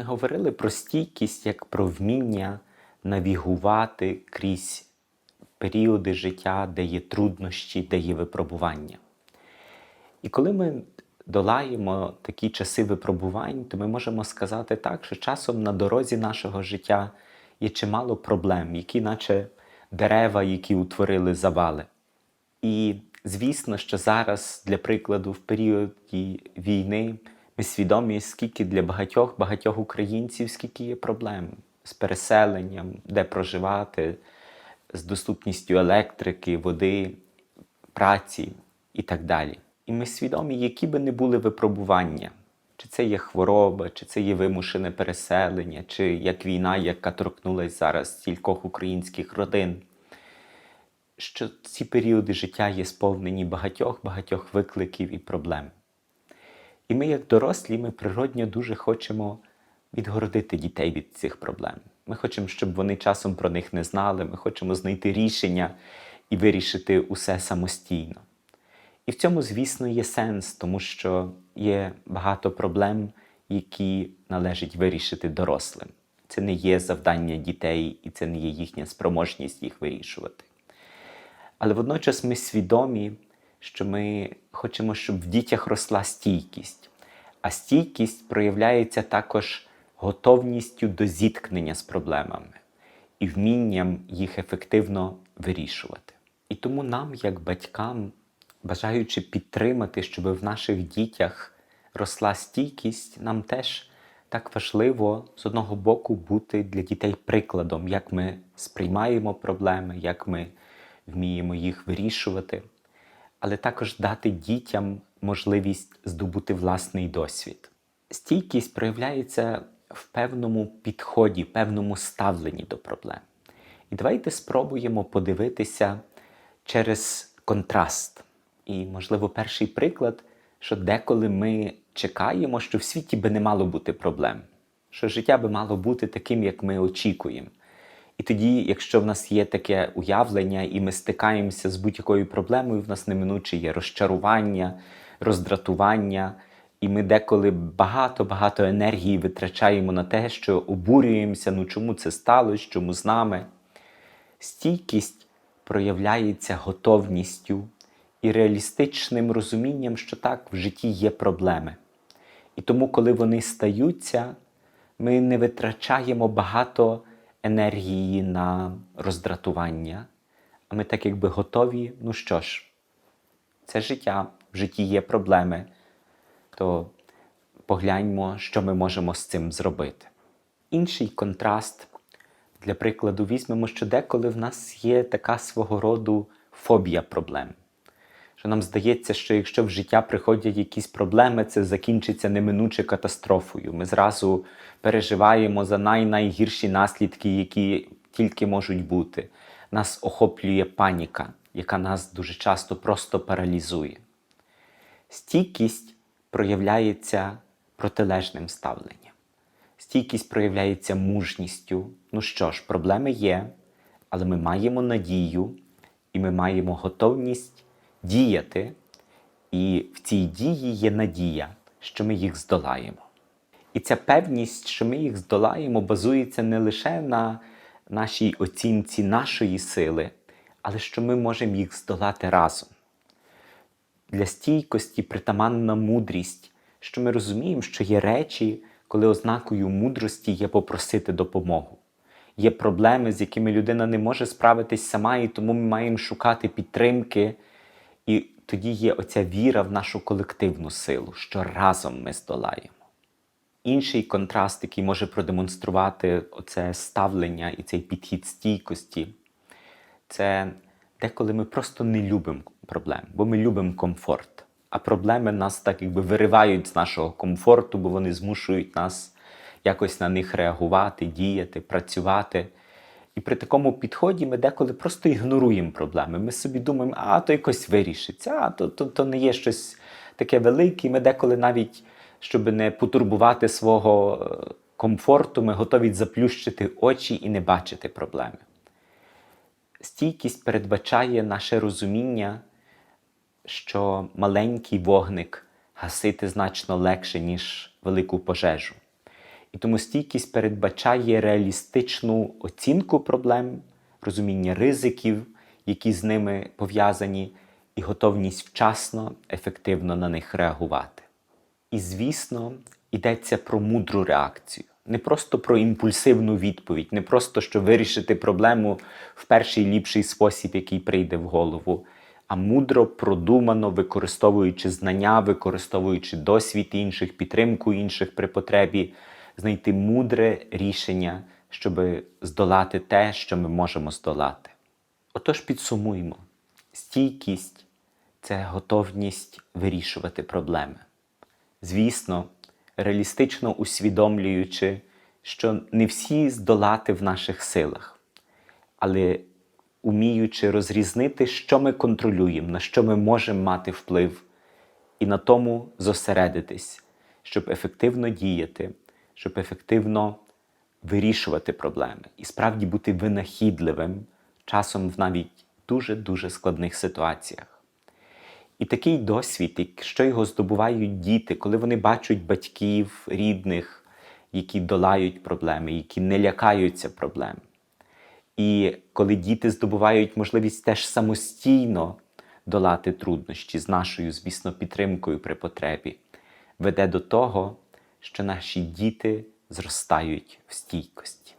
Ми говорили про стійкість як про вміння навігувати крізь періоди життя, де є труднощі, де є випробування. І коли ми долаємо такі часи випробувань, то ми можемо сказати так, що часом на дорозі нашого життя є чимало проблем, які, наче дерева, які утворили завали. І звісно, що зараз, для прикладу, в періоді війни свідомі, скільки для багатьох багатьох українців, скільки є проблем з переселенням, де проживати, з доступністю електрики, води, праці і так далі. І ми свідомі, які би не були випробування, чи це є хвороба, чи це є вимушене переселення, чи як війна, яка торкнулась зараз стількох українських родин що ці періоди життя є сповнені багатьох багатьох викликів і проблем. І ми, як дорослі, ми природньо дуже хочемо відгородити дітей від цих проблем. Ми хочемо, щоб вони часом про них не знали, ми хочемо знайти рішення і вирішити усе самостійно. І в цьому, звісно, є сенс, тому що є багато проблем, які належить вирішити дорослим. Це не є завдання дітей, і це не є їхня спроможність їх вирішувати. Але водночас ми свідомі, що ми хочемо, щоб в дітях росла стійкість. А стійкість проявляється також готовністю до зіткнення з проблемами і вмінням їх ефективно вирішувати. І тому нам, як батькам, бажаючи підтримати, щоб в наших дітях росла стійкість, нам теж так важливо з одного боку бути для дітей прикладом, як ми сприймаємо проблеми, як ми вміємо їх вирішувати, але також дати дітям можливість здобути власний досвід. Стійкість проявляється в певному підході, певному ставленні до проблем. І давайте спробуємо подивитися через контраст. І, можливо, перший приклад, що деколи ми чекаємо, що в світі би не мало бути проблем, що життя би мало бути таким, як ми очікуємо. І тоді, якщо в нас є таке уявлення, і ми стикаємося з будь-якою проблемою, в нас неминуче є розчарування, роздратування, і ми деколи багато-багато енергії витрачаємо на те, що обурюємося, ну чому це сталося, чому з нами. Стійкість проявляється готовністю і реалістичним розумінням, що так, в житті є проблеми. І тому, коли вони стаються, ми не витрачаємо багато енергії на роздратування, а ми так якби готові, ну що ж, це життя, в житті є проблеми, то погляньмо, що ми можемо з цим зробити. Інший контраст, для прикладу, візьмемо, що деколи в нас є така свого роду фобія проблем. Що нам здається, що якщо в життя приходять якісь проблеми, це закінчиться неминуче катастрофою. Ми зразу переживаємо за най-найгірші наслідки, які тільки можуть бути. Нас охоплює паніка, яка нас дуже часто просто паралізує. Стійкість проявляється протилежним ставленням. Стійкість проявляється мужністю. Ну що ж, проблеми є, але ми маємо надію і ми маємо готовність діяти, і в цій дії є надія, що ми їх здолаємо. І ця певність, що ми їх здолаємо, базується не лише на нашій оцінці нашої сили, але що ми можемо їх здолати разом. Для стійкості притаманна мудрість, що ми розуміємо, що є речі, коли ознакою мудрості є попросити допомогу. Є проблеми, з якими людина не може справитись сама, і тому ми маємо шукати підтримки. Тоді є оця віра в нашу колективну силу, що разом ми здолаємо. Інший контраст, який може продемонструвати оце ставлення і цей підхід стійкості, це деколи ми просто не любимо проблем, бо ми любимо комфорт. А проблеми нас так якби виривають з нашого комфорту, бо вони змушують нас якось на них реагувати, діяти, працювати. І при такому підході ми деколи просто ігноруємо проблеми. Ми собі думаємо, а то якось вирішиться, а то, то, то не є щось таке велике. Ми деколи навіть, щоб не потурбувати свого е, комфорту, ми готові заплющити очі і не бачити проблеми. Стійкість передбачає наше розуміння, що маленький вогник гасити значно легше, ніж велику пожежу. І тому стійкість передбачає реалістичну оцінку проблем, розуміння ризиків, які з ними пов'язані, і готовність вчасно, ефективно на них реагувати. І, звісно, йдеться про мудру реакцію, не просто про імпульсивну відповідь, не просто що вирішити проблему в перший ліпший спосіб, який прийде в голову, а мудро, продумано, використовуючи знання, використовуючи досвід інших, підтримку інших при потребі, знайти мудре рішення, щоб здолати те, що ми можемо здолати. Отож, підсумуємо: стійкість це готовність вирішувати проблеми. Звісно, реалістично усвідомлюючи, що не всі здолати в наших силах, але уміючи розрізнити, що ми контролюємо, на що ми можемо мати вплив, і на тому зосередитись, щоб ефективно діяти, щоб ефективно вирішувати проблеми і справді бути винахідливим часом в навіть дуже-дуже складних ситуаціях. І такий досвід, якщо його здобувають діти, коли вони бачать батьків, рідних, які долають проблеми, які не лякаються проблем. І коли діти здобувають можливість теж самостійно долати труднощі з нашою, звісно, підтримкою при потребі, веде до того, що наші діти зростають в стійкості.